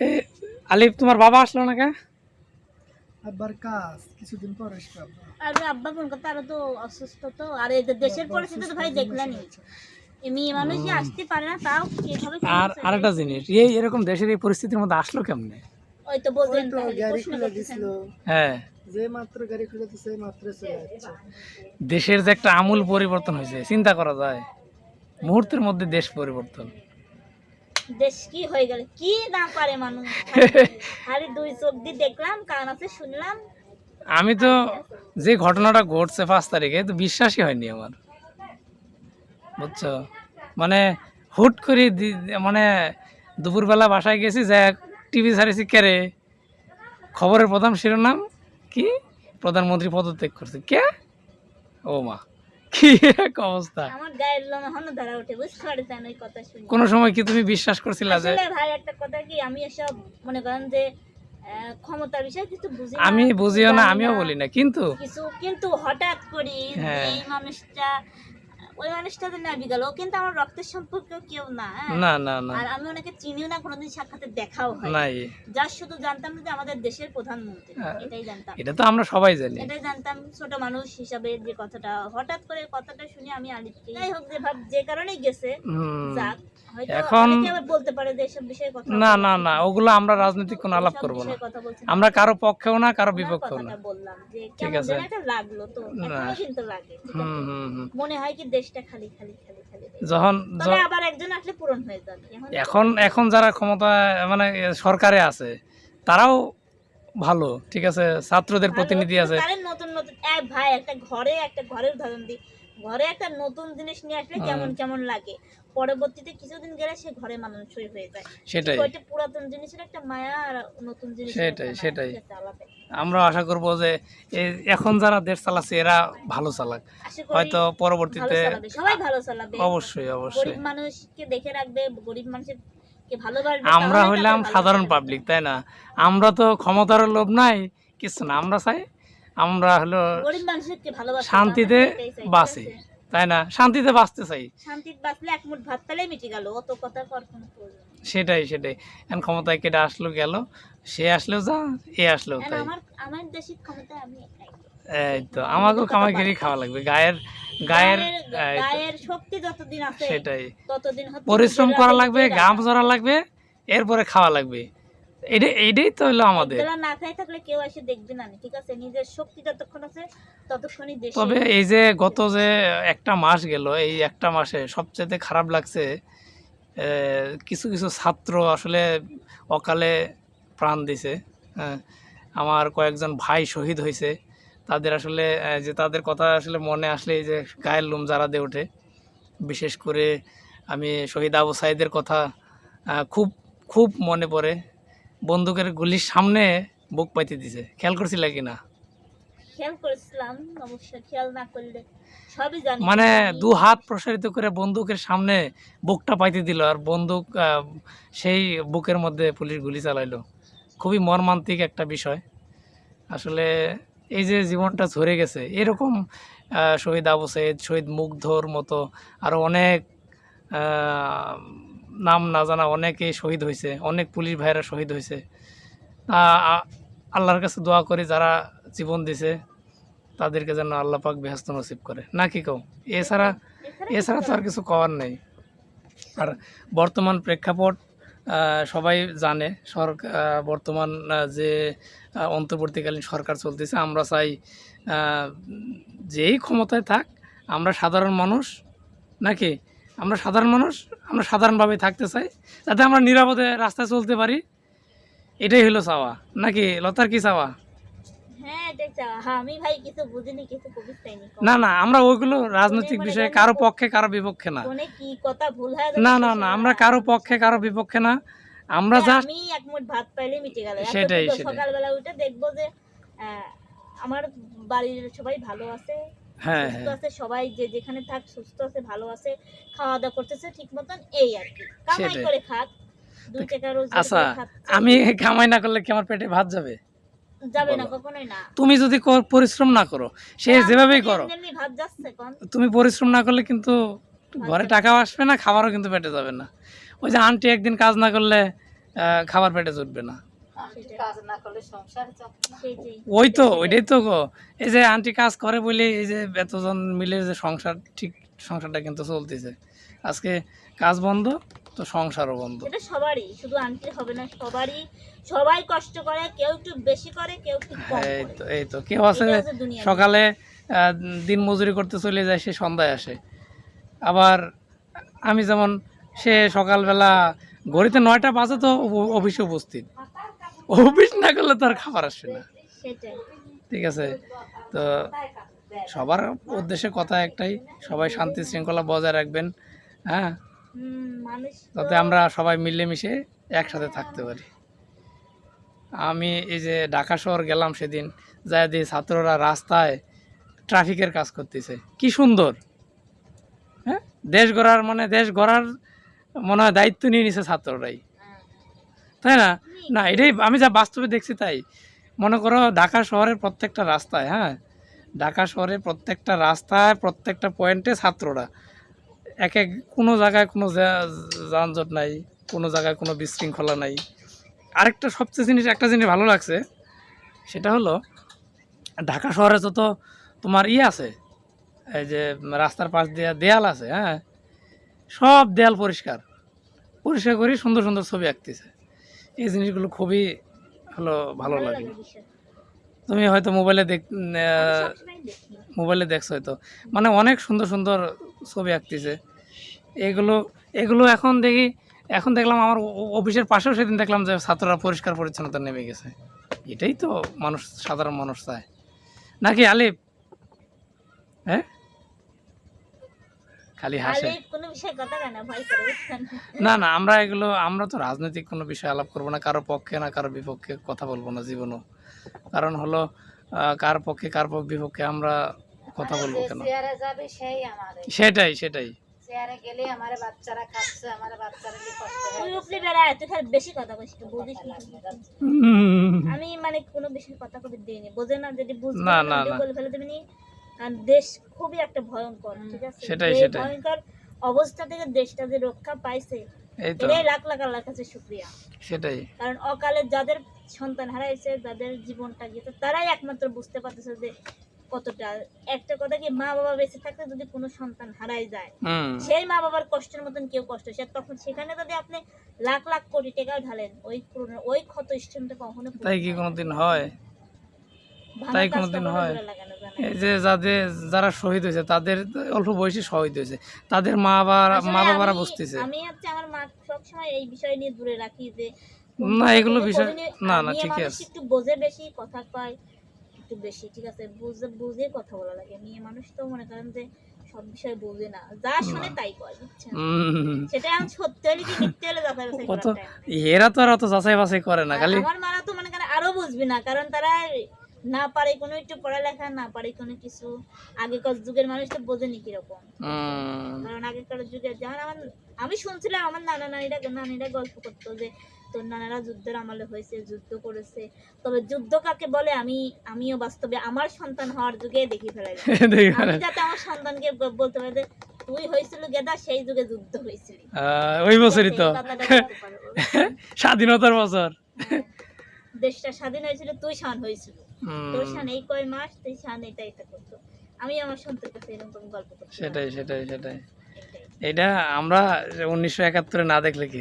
এ, আলিফ তোমার বাবা আসলো না কে? আব্বার কাজ কিছুদিন পর আসবে আব্বা। আর আব্বা ফোন করতে আরও তো অসুস্থ তো। আর এই যে দেশের পরিস্থিতি তো ভাই দেখলেনি এই মেয়ে মানুষ যে আসতে পারে না তাও কীভাবে আর আরেকটা জিনিস এই এরকম দেশের এই পরিস্থিতির মধ্যে আসলো কেমনে? ওই তো গাড়ি খুলে দিছিল। হ্যাঁ। যে মাত্র গাড়ি খুলে দিছে সেই মাত্র চলে যাচ্ছে। দেশের যে একটা আমূল পরিবর্তন হয়েছে চিন্তা করা যায়। মুহূর্তের মধ্যে দেশ পরিবর্তন। দেশ কি হয়ে গেল? কি না পারে মানুষ? খালি দুই চোখ দিয়ে দেখলাম কান আছে শুনলাম। আমি তো যে ঘটনাটা ঘটছে পাঁচ তারিখে তো বিশ্বাসই হয়নি আমার। বুঝছ? মানে হুট করে মানে দুপুরবেলা বাসায় গেছি যে টিভি ছাড়েছি কেরে খবরের প্রধান শিরোনাম কি? প্রধানমন্ত্রী পদত্যাগ করছে। কে? ও মা। কি এক অবস্থা? আমার গায়ের লোম এখনও ধরা ওঠে বুঝতে পারছেন ওই কথা শুনে। কোনো সময় কি তুমি বিশ্বাস করছিলা যে ভাই একটা কথা কি আমি এসব মনে করেন যে বিষয়ে কিছু বুঝি আমি বুঝিও না আমিও বলি না কিন্তু কিছু কিন্তু হঠাৎ করে হ্যাঁ। এই মানুষটা ওই মানুষটা তো নাবি গেল। ও কিন্তু আমার রক্তের সম্পর্ক কেউ না হ্যাঁ? না না না। আর আমি ওনাকে চিনিও না কোনোদিন সাক্ষাতে দেখাও হয় নাই। যার শুধু জানতাম যে আমাদের দেশের প্রধানমন্ত্রী হ্যাঁ। এটাই জানতাম। এটা তো আমরা সবাই জানি। এটাই জানতাম ছোট মানুষ হিসাবে যে কথাটা। হঠাৎ করে কথাটা শুনে আমি আলিফকে যাই হোক যে ভাব যে কারণেই গেছে যাক এখন- বলতে পারে যে এসব বিষয়ে কথা না না না ওগুলো আমরা রাজনৈতিক কোনো আলাপ করব না। আমরা কারও পক্ষেও না কারও বিপক্ষেও না। বললাম যে কেমন। যেন একটা লাগল তো। কিন্তু লাগে হুম হুম মনে হয় কি দেশটা খালি খালি খালি খালি যখন তবে আবার একজন আসলে পূরণ হয়ে যাবে। এখন এখন যারা ক্ষমতা মানে সরকারে আছে তারাও ভালো ঠিক আছে? ছাত্রদের প্রতিনিধি আছে। নতুন নতুন ভাই একটা ঘরে একটা ঘরের উদাহরণ দিই। ঘরে একটা নতুন জিনিস নিয়ে আসলে কেমন কেমন লাগে? পরবর্তীতে কিছুদিন গেলে সে ঘরে মানুষই হয়ে যায়। সেটাই। ওইটা পুরাতন জিনিসের একটা মায়া আর নতুন জিনিসের সেটাই, সেটাই। আমরা আশা করব যে এখন যারা দেশ চালাচ্ছে এরা ভালো চালাক। হয়তো পরবর্তীতে সবাই ভালো চালাবে। অবশ্যই অবশ্যই। গরিব মানুষকে দেখে রাখবে গরিব মানুষের আমরা হইলাম সাধারণ পাবলিক তাই না? আমরা তো ক্ষমতার লোভ নাই কিছু না আমরা চাই আমরা হলো গরিব মানুষকে ভালোবাসে শান্তিতে বাঁচি। তাই না? শান্তিতে বাঁচতে চাই। শান্তিতে বাঁচলে এক মুঠ ভাত পেলেই মিটে গেল অত কথা কর কোনো সেটাই সেটাই। এখন ক্ষমতায় কেটে আসলো গেল? সে আসলেও যা এ আসলেও তাই। আমার আমার দেশের ক্ষমতা আমি এই তো আমাকেও কামাই খাওয়া লাগবে। গায়ের গায়ের গায়ের এই তো, গায়ের শক্তি যতদিন আছে সেটাই। ততদিন পরিশ্রম করা লাগবে গাম জরা লাগবে এরপরে খাওয়া লাগবে। এটাই এইটাই তো হলো আমাদের। না খাই থাকলে কেউ এসে দেখবে না ঠিক আছে? নিজের শক্তি যতক্ষণ আছে ততক্ষণই দেশে তবে এই যে গত যে একটা মাস গেল এই একটা মাসে সবচেয়ে খারাপ লাগছে কিছু কিছু ছাত্র আসলে অকালে প্রাণ দিছে হ্যাঁ? আমার কয়েকজন ভাই শহীদ হয়েছে তাদের আসলে যে তাদের কথা আসলে মনে আসলে যে গায়ের লোম যারা দিয়ে ওঠে। বিশেষ করে আমি শহীদ আবু সাইদের কথা খুব খুব মনে পড়ে। বন্দুকের গুলির সামনে বুক পাইতে দিছে। খেয়াল করছিল কি না খেয়াল করেছিলাম অবশ্যই খেয়াল না করলে সবই জানি। মানে দু হাত প্রসারিত করে বন্দুকের সামনে বুকটা পাইতে দিল আর বন্দুক সেই বুকের মধ্যে পুলিশ গুলি চালাইলো। খুবই মর্মান্তিক একটা বিষয়। আসলে এই যে জীবনটা ঝরে গেছে এরকম শহীদ আবু সৈয়দ শহীদ মুগ্ধর মতো আরও অনেক নাম না জানা অনেকেই শহীদ হয়েছে, অনেক পুলিশ ভাইরা শহীদ হয়েছে। আল্লাহর কাছে দোয়া করি যারা জীবন দিছে, তাদেরকে যেন আল্লাহ পাক বেহস্ত নসিব করে। না কি কও? এছাড়া এছাড়া তো আর কিছু কওয়ার নেই। আর বর্তমান প্রেক্ষাপট সবাই জানে সরকার বর্তমান যে অন্তর্বর্তীকালীন সরকার চলতেছে, আমরা চাই যেই ক্ষমতায় থাক, আমরা সাধারণ মানুষ, নাকি? আমরা সাধারণ মানুষ আমরা সাধারণভাবে থাকতে চাই যাতে আমরা নিরাপদে রাস্তায় চলতে পারি। এটাই হলো চাওয়া। নাকি লতার কি চাওয়া? হ্যাঁ হ্যাঁ না না আমরা ওইগুলো রাজনৈতিক বিষয়ে কারও পক্ষে কারও বিপক্ষে না। কি কথা ভুল না না না আমরা কারও পক্ষে কারও বিপক্ষে না। আমরা জাস্ট আমি এক মুঠ ভাত পাইলে মিটে গেল। সেটাই, সকালবেলা উঠে দেখব যে আমার বাড়ির সবাই ভালো আছে হ্যাঁ সুস্থ হ্যাঁ। আছে সবাই যে যেখানে থাক সুস্থ আছে ভালো আছে খাওয়া দাওয়া করতেছে ঠিক মতন এই আর কি। কামাই করে খাক দুই টাকা রোজগার আচ্ছা। আমি কামাই না করলে কি আমার পেটে ভাত যাবে? যাবে না কখনোই না। তুমি যদি কর- পরিশ্রম না করো সে যেভাবেই করো। এমনি এমনি ভাত যাচ্ছে কোন? তুমি পরিশ্রম না করলে কিন্তু ঘরে। টাকাও আসবে না খাবারও কিন্তু পেটে যাবে না। ওই যে আন্টি একদিন কাজ না করলে আহ, খাবার পেটে জুটবে না। ওই তো ওইটাই তো গো। এই যে আন্টি কাজ করে বলে এই যে এতজন মিলে যে সংসার ঠিক সংসারটা কিন্তু চলতেছে। আজকে কাজ বন্ধ তো সংসারও বন্ধ। এটা সবারই শুধু আন্টির হবে না সবারই সবাই কষ্ট করে কেউ একটু বেশি করে কেউ একটু কম এই তো এই তো কেউ আছে সকালে আহ, দিন মজুরি করতে চলে যায় সে সন্ধ্যায় আসে। আবার আমি যেমন সে সকালবেলা ঘড়িতে নয়টা বাজে তো অফিসে উপস্থিত। অফিস না করলে তো আর খাবার আসবে না। ঠিক আছে? তো সবার উদ্দেশ্যে কথা একটাই সবাই শান্তি শৃঙ্খলা বজায় রাখবেন হ্যাঁ? যাতে আমরা সবাই মিলেমিশে একসাথে থাকতে পারি। আমি এই যে ঢাকা শহর গেলাম সেদিন যাই দিয়ে ছাত্ররা রাস্তায় ট্রাফিকের কাজ করতেছে। কি সুন্দর হ্যাঁ? দেশ গড়ার মানে দেশ গড়ার মনে হয় দায়িত্ব নিয়ে নিছে ছাত্ররাই। তাই না? না, এটাই আমি যা বাস্তবে দেখছি তাই। মনে করো ঢাকা শহরের প্রত্যেকটা রাস্তায় হ্যাঁ? ঢাকা শহরের প্রত্যেকটা রাস্তায় প্রত্যেকটা পয়েন্টে ছাত্ররা। এক এক, কোনো জায়গায় কোনো যানজট নাই, কোনো জায়গায় কোনো বিশৃঙ্খলা নাই। আরেকটা সবচেয়ে জিনিস, একটা জিনিস ভালো লাগছে, সেটা হলো ঢাকা শহরে যত তোমার ইয়ে আছে, এই যে রাস্তার পাশ দিয়ে দেয়াল আছে হ্যাঁ? সব দেয়াল পরিষ্কার। পরিষ্কার করে সুন্দর সুন্দর ছবি আঁকতেছে। এই জিনিসগুলো খুবই হলো ভালো লাগে। তুমি হয়তো মোবাইলে দেখ। মোবাইলে দেখছ হয়তো। মানে অনেক সুন্দর সুন্দর ছবি আঁকতেছে। এগুলো এগুলো এখন দেখি এখন দেখলাম আমার অফিসের পাশেও সেদিন দেখলাম যে ছাত্ররা পরিষ্কার পরিচ্ছন্নতা নেমে গেছে। এটাই তো মানুষ সাধারণ মানুষ চায়। নাকি আলিফ? হ্যাঁ? খালি হাসে। কোনো বিষয়ে কথা কেন ভয় করে না না আমরা এগুলো আমরা তো রাজনৈতিক কোনো বিষয় আলাপ করব না কারও পক্ষে না কারও বিপক্ষে কথা বলব না জীবনও। কারণ হলো কার পক্ষে কার বিপক্ষে আমরা কথা বলব কেন? সেটাই সেটাই। না। আমি মানে কোনো বিষয়ে কথা কবি দিইনি বোঝে না যদি বুঝবে না, না না, না। বলে ফেলে দেবেনি কারণ দেশ খুবই একটা ভয়ঙ্কর ঠিক আছে? সেটাই, সেটাই। ভয়ঙ্কর অবস্থা থেকে দেশটা যে রক্ষা পাইছে এটাই লাখ লাখ আল্লাহর কাছে শুক্রিয়া। সেটাই। কারণ অকালে যাদের সন্তান হারাইছে যাদের জীবনটা তারাই একমাত্র বুঝতে পারতেছে যে কতটা। একটা কথা কি মা বাবা বেঁচে থাকতে যদি কোনো সন্তান হারাই যায় সেই মা বাবার কষ্টের মতন কেউ কষ্ট সে তখন সেখানে যদি আপনি লাখ লাখ কোটি টাকা ঢালেন ওই ওই ক্ষত স্টেমটা কখনো তাই কি। কোনোদিন হয়? তাই কোনোদিন হয়? যে যাদের যারা শহীদ হয়েছে তাদের অল্প বয়সী শহীদ হয়েছে। তাদের মা বাবা মা বাবারা বুঝতেছে। আমি হচ্ছে আমার মা সবসময় এই বিষয় নিয়ে দূরে রাখি যে না, এগুলো বিষয়- না, না, ঠিকই আছে। একটু বোঝে বেশি কথা কয় একটু বেশি ঠিক আছে? বুঝে বুঝে কথা বলা লাগে। মেয়ে মানুষ তো মনে করেন যে সব বিষয় বোঝে না। যা শুনে তাই কয় সেটা এখন সত্যি হলে কি মিথ্যে হলে যাচাই বাছাই। এরা তো আর অত যাচাই বাছাই করে না খালি আমার মারা তো মনে করেন আরও বুঝবি না কারণ তারা না পারে কোনো একটু পড়ালেখা না পারে কোনো কিছু। আগেকার যুগের মানুষ তো বোঝেনি কীরকম। কারণ আগেকার যুগে যেমন আমার আমি শুনছিলাম আমার নানা নানিরা নানিরা গল্প করতো যে তোর নানারা যুদ্ধের আমলে হয়েছে যুদ্ধ করেছে। তবে যুদ্ধ কাকে বলে? আমি আমিও বাস্তবে আমার সন্তান হওয়ার যুগে দেখি ফেলাই আমি যাতে আমার সন্তানকে বলতে পারি যে তুই হয়েছিল গেদা সেই যুগে যুদ্ধ হয়েছিল। ওই বছরই তো। স্বাধীনতার বছর। দেশটা স্বাধীন হয়েছিল তুই শান হয়েছিল। তোর শান এই কয় মাস তুই শান এটা এটা করতো আমি আমার সন্তানের কাছে এরকম গল্প করছি সেটাই সেটাই সেটাই। এটা আমরা উনিশশো একাত্তরে না দেখলে কি?